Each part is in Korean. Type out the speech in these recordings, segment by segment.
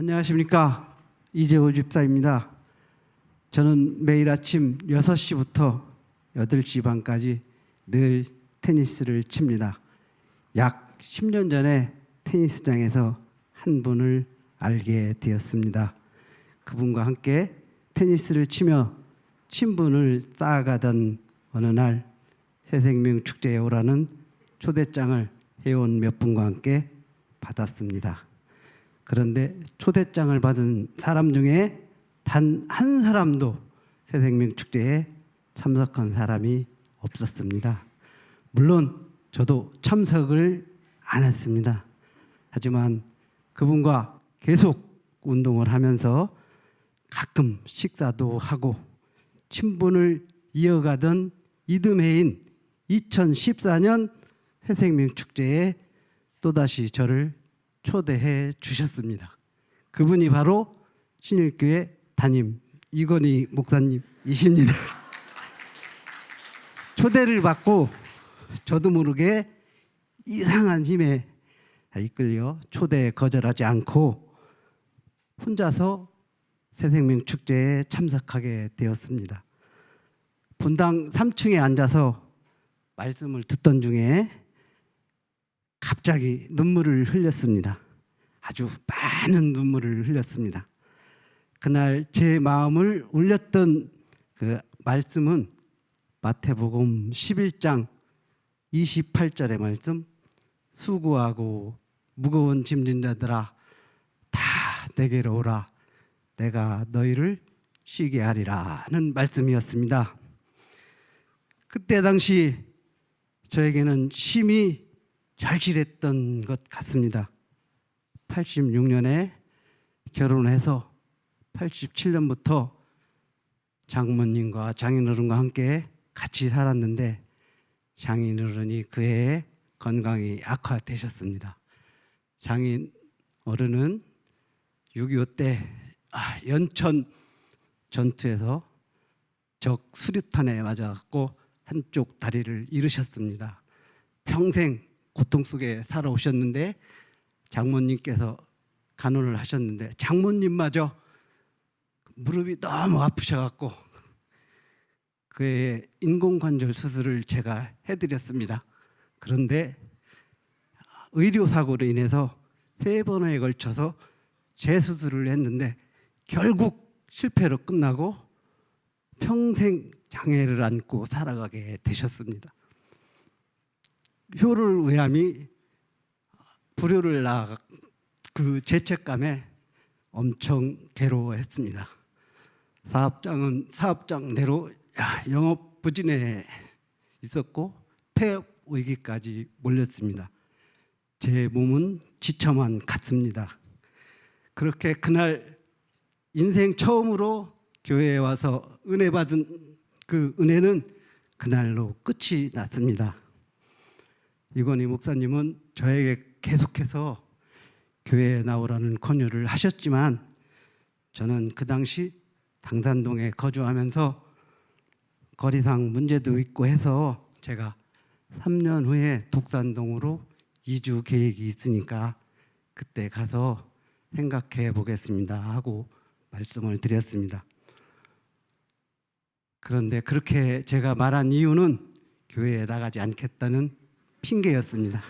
안녕하십니까 이재호 집사입니다. 저는 매일 아침 6시부터 8시 반까지 늘 테니스를 칩니다. 약 10년 전에 테니스장에서 한 분을 알게 되었습니다. 그분과 함께 테니스를 치며 친분을 쌓아가던 어느 날 새생명 축제에 오라는 초대장을 회원 몇 분과 함께 받았습니다. 그런데 초대장을 받은 사람 중에 단 한 사람도 새생명 축제에 참석한 사람이 없었습니다. 물론 저도 참석을 안 했습니다. 하지만 그분과 계속 운동을 하면서 가끔 식사도 하고 친분을 이어가던 이듬해인 2014년 새생명 축제에 또다시 저를 초대해 주셨습니다. 그분이 바로 신일교회 담임 이건희 목사님이십니다. 초대를 받고 저도 모르게 이상한 힘에 이끌려 초대 거절하지 않고 혼자서 새생명 축제에 참석하게 되었습니다. 본당 3층에 앉아서 말씀을 듣던 중에 갑자기 눈물을 흘렸습니다. 아주 많은 눈물을 흘렸습니다. 그날 제 마음을 울렸던 그 말씀은 마태복음 11장 28절의 말씀 수고하고 무거운 짐진 자들아 다 내게로 오라 내가 너희를 쉬게 하리라는 말씀이었습니다. 그때 당시 저에게는 심히 절실했던 것 같습니다. 86년에 결혼해서 87년부터 장모님과 장인어른과 함께 같이 살았는데 장인어른이 그 해에 건강이 악화되셨습니다. 장인어른은 6.25때 아, 연천 전투에서 적 수류탄에 맞아갖고 한쪽 다리를 잃으셨습니다. 평생 고통 속에 살아오셨는데 장모님께서 간호를 하셨는데 장모님마저 무릎이 너무 아프셔갖고 그의 인공관절 수술을 제가 해드렸습니다. 그런데 의료 사고로 인해서 세 번에 걸쳐서 재수술을 했는데 결국 실패로 끝나고 평생 장애를 안고 살아가게 되셨습니다. 효를외함이 불효를 낳그 죄책감에 엄청 괴로워했습니다. 사업장은 사업장대로 영업 부진에 있었고 폐업 위기까지 몰렸습니다. 제 몸은 지쳐만 갔습니다. 그렇게 그날 인생 처음으로 교회에 와서 은혜 받은 그 은혜는 그날로 끝이 났습니다. 이건희 목사님은 저에게 계속해서 교회에 나오라는 권유를 하셨지만 저는 그 당시 당산동에 거주하면서 거리상 문제도 있고 해서 제가 3년 후에 독산동으로 이주 계획이 있으니까 그때 가서 생각해 보겠습니다 하고 말씀을 드렸습니다. 그런데 그렇게 제가 말한 이유는 교회에 나가지 않겠다는 핑계였습니다.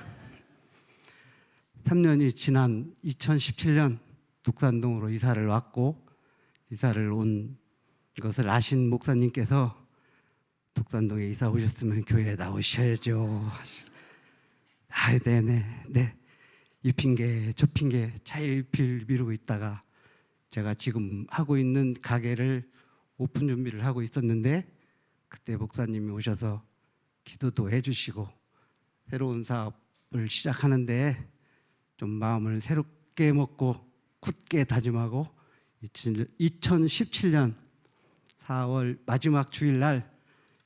3년이 지난 2017년 독산동으로 이사를 왔고 이사를 온 것을 아신 목사님께서 독산동에 이사 오셨으면 교회에 나오셔야죠. 아, 네네, 네. 이 핑계, 저 핑계 차일필 미루고 있다가 제가 지금 하고 있는 가게를 오픈 준비를 하고 있었는데 그때 목사님이 오셔서 기도도 해주시고 새로운 사업을 시작하는데 좀 마음을 새롭게 먹고 굳게 다짐하고 2017년 4월 마지막 주일날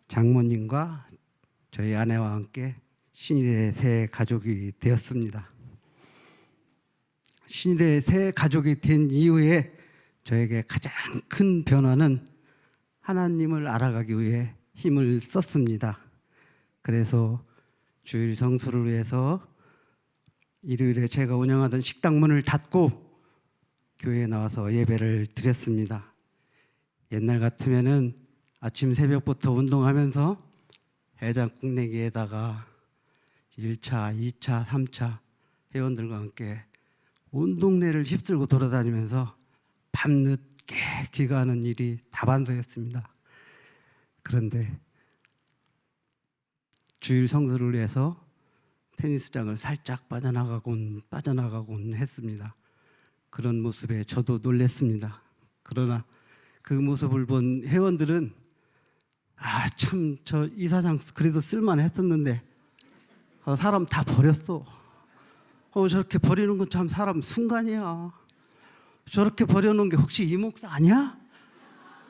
장모님과 저희 아내와 함께 신일의 새 가족이 되었습니다. 신일의 새 가족이 된 이후에 저에게 가장 큰 변화는 하나님을 알아가기 위해 힘을 썼습니다. 그래서 주일 성수를 위해서 일요일에 제가 운영하던 식당 문을 닫고 교회에 나와서 예배를 드렸습니다. 옛날 같으면은 아침 새벽부터 운동하면서 해장국 내기에다가 1차, 2차, 3차 회원들과 함께 온 동네를 휩쓸고 돌아다니면서 밤늦게 귀가하는 일이 다반사였습니다. 그런데 주일 성수를 위해서 테니스장을 살짝 빠져나가곤 빠져나가곤 했습니다. 그런 모습에 저도 놀랬습니다. 그러나 그 모습을 본 회원들은 아 참 저 이사장 그래도 쓸만했었는데 어, 사람 다 버렸어. 어 저렇게 버리는 건 참 사람 순간이야. 저렇게 버려놓은 게 혹시 이 목사 아니야?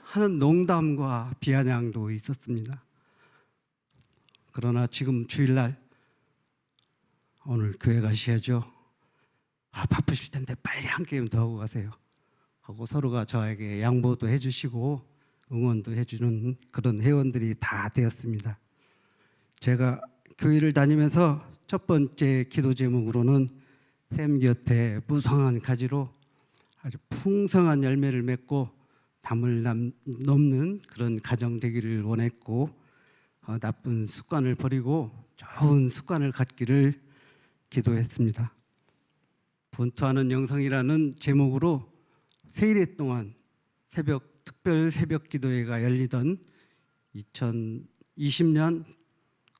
하는 농담과 비아냥도 있었습니다. 그러나 지금 주일날 오늘 교회 가셔야죠. 아 바쁘실 텐데 빨리 한 게임 더 하고 가세요. 하고 서로가 저에게 양보도 해주시고 응원도 해주는 그런 회원들이 다 되었습니다. 제가 교회를 다니면서 첫 번째 기도 제목으로는 햄 곁에 무성한 가지로 아주 풍성한 열매를 맺고 담을 남, 넘는 그런 가정 되기를 원했고 어, 나쁜 습관을 버리고 좋은 습관을 갖기를 기도했습니다. 분투하는 영성이라는 제목으로 세일회 동안 새벽 특별 새벽 기도회가 열리던 2020년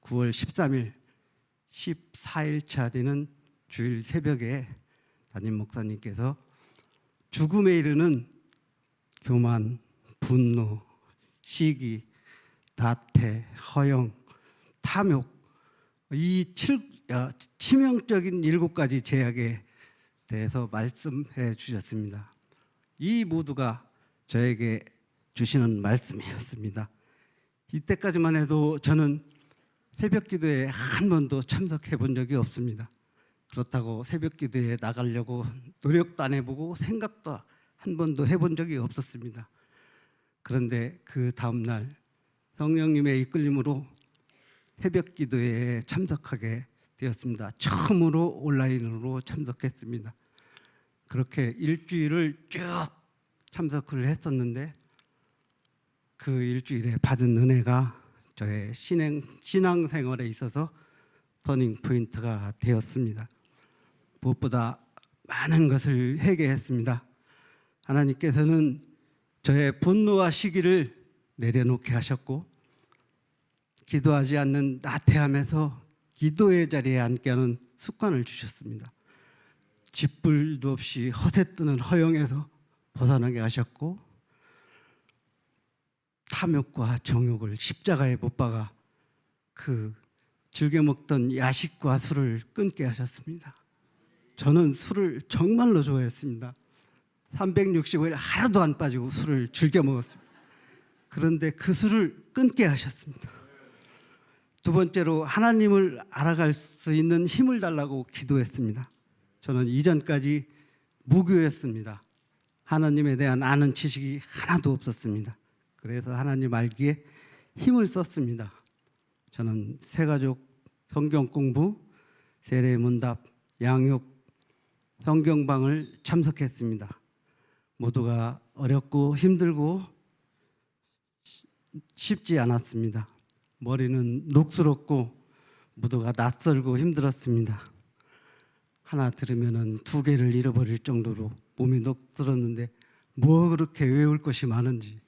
9월 13일 14일차 되는 주일 새벽에 담임 목사님께서 죽음에 이르는 교만, 분노, 시기, 나태, 허영, 탐욕 이 칠, 어, 치명적인 일곱 가지 제약에 대해서 말씀해 주셨습니다. 이 모두가 저에게 주시는 말씀이었습니다. 이때까지만 해도 저는 새벽 기도에 한 번도 참석해 본 적이 없습니다. 그렇다고 새벽 기도에 나가려고 노력도 안 해보고 생각도 한 번도 해본 적이 없었습니다. 그런데 그 다음날 성령님의 이끌림으로 새벽 기도에 참석하게 되었습니다. 처음으로 온라인으로 참석했습니다. 그렇게 일주일을 쭉 참석을 했었는데 그 일주일에 받은 은혜가 저의 신앙, 신앙생활에 있어서 터닝 포인트가 되었습니다. 무엇보다 많은 것을 회개했습니다. 하나님께서는 저의 분노와 시기를 내려놓게 하셨고 기도하지 않는 나태함에서 기도의 자리에 앉게 하는 습관을 주셨습니다. 짓불도 없이 허세 뜨는 허영에서 벗어나게 하셨고 탐욕과 정욕을 십자가에 못 박아 그 즐겨 먹던 야식과 술을 끊게 하셨습니다. 저는 술을 정말로 좋아했습니다. 365일 하루도 안 빠지고 술을 즐겨 먹었습니다. 그런데 그 술을 끊게 하셨습니다. 두 번째로 하나님을 알아갈 수 있는 힘을 달라고 기도했습니다. 저는 이전까지 무교였습니다. 하나님에 대한 아는 지식이 하나도 없었습니다. 그래서 하나님 알기에 힘을 썼습니다. 저는 새가족 성경 공부, 세례 문답, 양육, 성경방을 참석했습니다. 모두가 어렵고 힘들고 쉽지 않았습니다. 머리는 녹슬었고 모두가 낯설고 힘들었습니다. 하나 들으면은 두 개를 잃어버릴 정도로 몸이 녹슬었는데 뭐 그렇게 외울 것이 많은지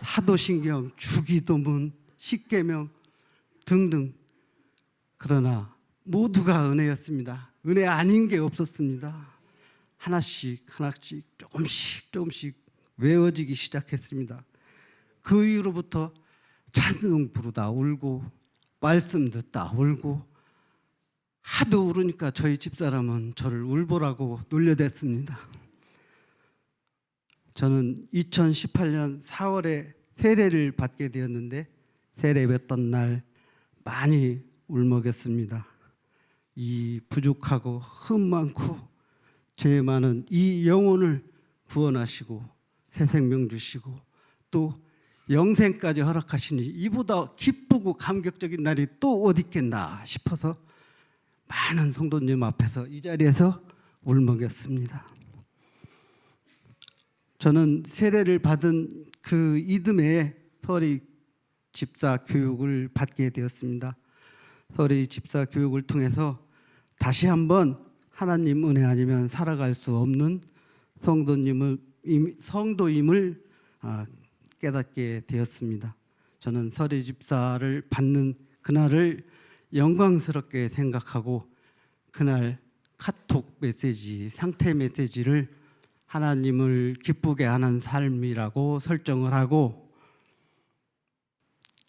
사도신경, 주기도문, 십계명 등등 그러나 모두가 은혜였습니다. 은혜 아닌 게 없었습니다. 하나씩 하나씩 조금씩 조금씩 외워지기 시작했습니다. 그 이후로부터 찬송 부르다 울고 말씀 듣다 울고 하도 울으니까 저희 집사람은 저를 울보라고 놀려댔습니다. 저는 2018년 4월에 세례를 받게 되었는데 세례 받던 날 많이 울먹였습니다. 이 부족하고 흠 많고 죄 많은 이 영혼을 구원하시고 새 생명 주시고 또 영생까지 허락하시니 이보다 기쁘고 감격적인 날이 또 어디 있겠나 싶어서 많은 성도님 앞에서 이 자리에서 울먹였습니다. 저는 세례를 받은 그 이듬해 서리 집사 교육을 받게 되었습니다. 서리 집사 교육을 통해서 다시 한번 하나님 은혜 아니면 살아갈 수 없는 성도님을 임- 성도임을 아, 깨닫게 되었습니다. 저는 서리 집사를 받는 그날을 영광스럽게 생각하고 그날 카톡 메시지, 상태 메시지를 하나님을 기쁘게 하는 삶이라고 설정을 하고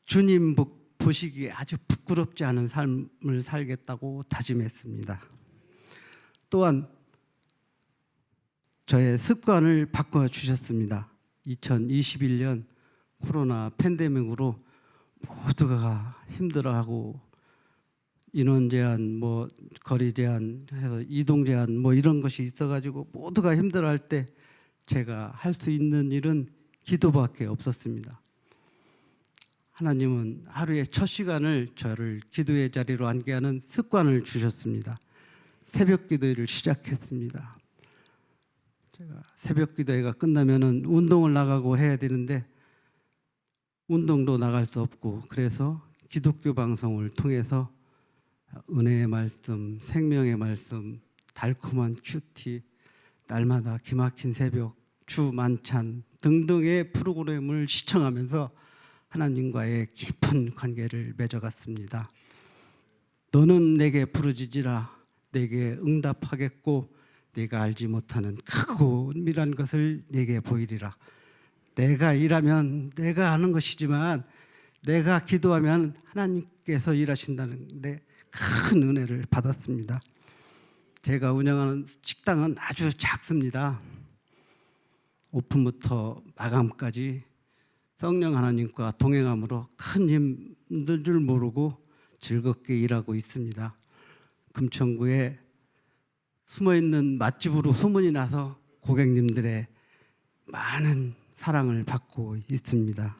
주님 보- 보시기에 아주 부끄럽지 않은 삶을 살겠다고 다짐했습니다. 또한 저의 습관을 바꿔 주셨습니다. 2021년 코로나 팬데믹으로 모두가 힘들어하고 인원 제한, 뭐 거리 제한, 해서 이동 제한, 뭐 이런 것이 있어가지고 모두가 힘들어할 때 제가 할 수 있는 일은 기도밖에 없었습니다. 하나님은 하루의 첫 시간을 저를 기도의 자리로 앉게 하는 습관을 주셨습니다. 새벽 기도회를 시작했습니다. 제가 새벽 기도회가 끝나면은 운동을 나가고 해야 되는데 운동도 나갈 수 없고 그래서 기독교 방송을 통해서 은혜의 말씀, 생명의 말씀, 달콤한 큐티, 날마다 기막힌 새벽, 주 만찬 등등의 프로그램을 시청하면서 하나님과의 깊은 관계를 맺어갔습니다. 너는 내게 부르짖으라 내게 응답하겠고 내가 알지 못하는 크고 은밀한 것을 내게 보이리라. 내가 일하면 내가 하는 것이지만 내가 기도하면 하나님께서 일하신다는데 큰 은혜를 받았습니다. 제가 운영하는 식당은 아주 작습니다. 오픈부터 마감까지 성령 하나님과 동행함으로 큰 힘들 줄 모르고 즐겁게 일하고 있습니다. 금천구에 숨어 있는 맛집으로 소문이 나서 고객님들의 많은 사랑을 받고 있습니다.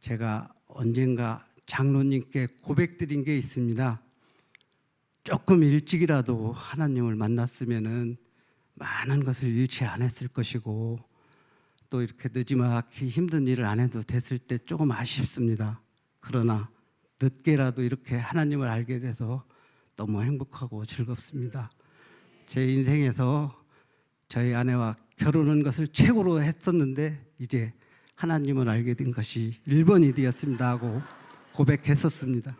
제가 언젠가 장로님께 고백드린 게 있습니다. 조금 일찍이라도 하나님을 만났으면은 많은 것을 잃지 않았을 것이고 또 이렇게 늦지막히 힘든 일을 안 해도 됐을 때 조금 아쉽습니다. 그러나 늦게라도 이렇게 하나님을 알게 돼서 너무 행복하고 즐겁습니다. 제 인생에서 저희 아내와 결혼한 것을 최고로 했었는데 이제 하나님을 알게 된 것이 1번이 되었습니다 하고 고백했었습니다.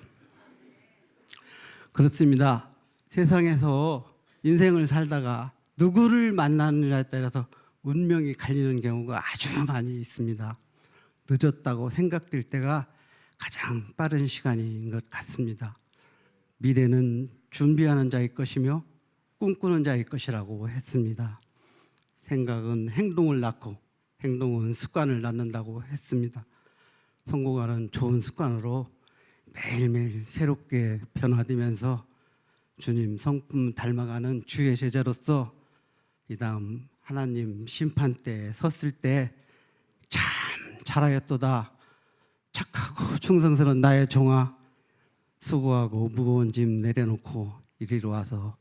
그렇습니다. 세상에서 인생을 살다가 누구를 만나느냐에 따라서 운명이 갈리는 경우가 아주 많이 있습니다. 늦었다고 생각될 때가 가장 빠른 시간인 것 같습니다. 미래는 준비하는 자의 것이며 꿈꾸는 자의 것이라고 했습니다. 생각은 행동을 낳고 행동은 습관을 낳는다고 했습니다. 성공하는 좋은 습관으로 매일매일 새롭게 변화되면서 주님 성품 닮아가는 주의 제자로서 이 다음 하나님 심판 때 섰을 때 참 잘하였도다 착하고 충성스러운 나의 종아 수고하고 무거운 짐 내려놓고 이리로 와서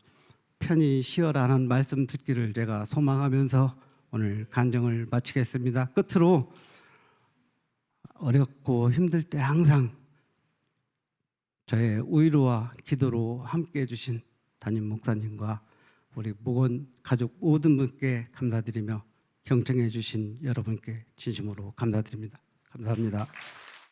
편히 쉬어라는 말씀 듣기를 제가 소망하면서 오늘 간정을 마치겠습니다. 끝으로 어렵고 힘들 때 항상 저의 위로와 기도로 함께 해주신 담임 목사님과 우리 목원 가족 모든 분께 감사드리며 경청해 주신 여러분께 진심으로 감사드립니다. 감사합니다.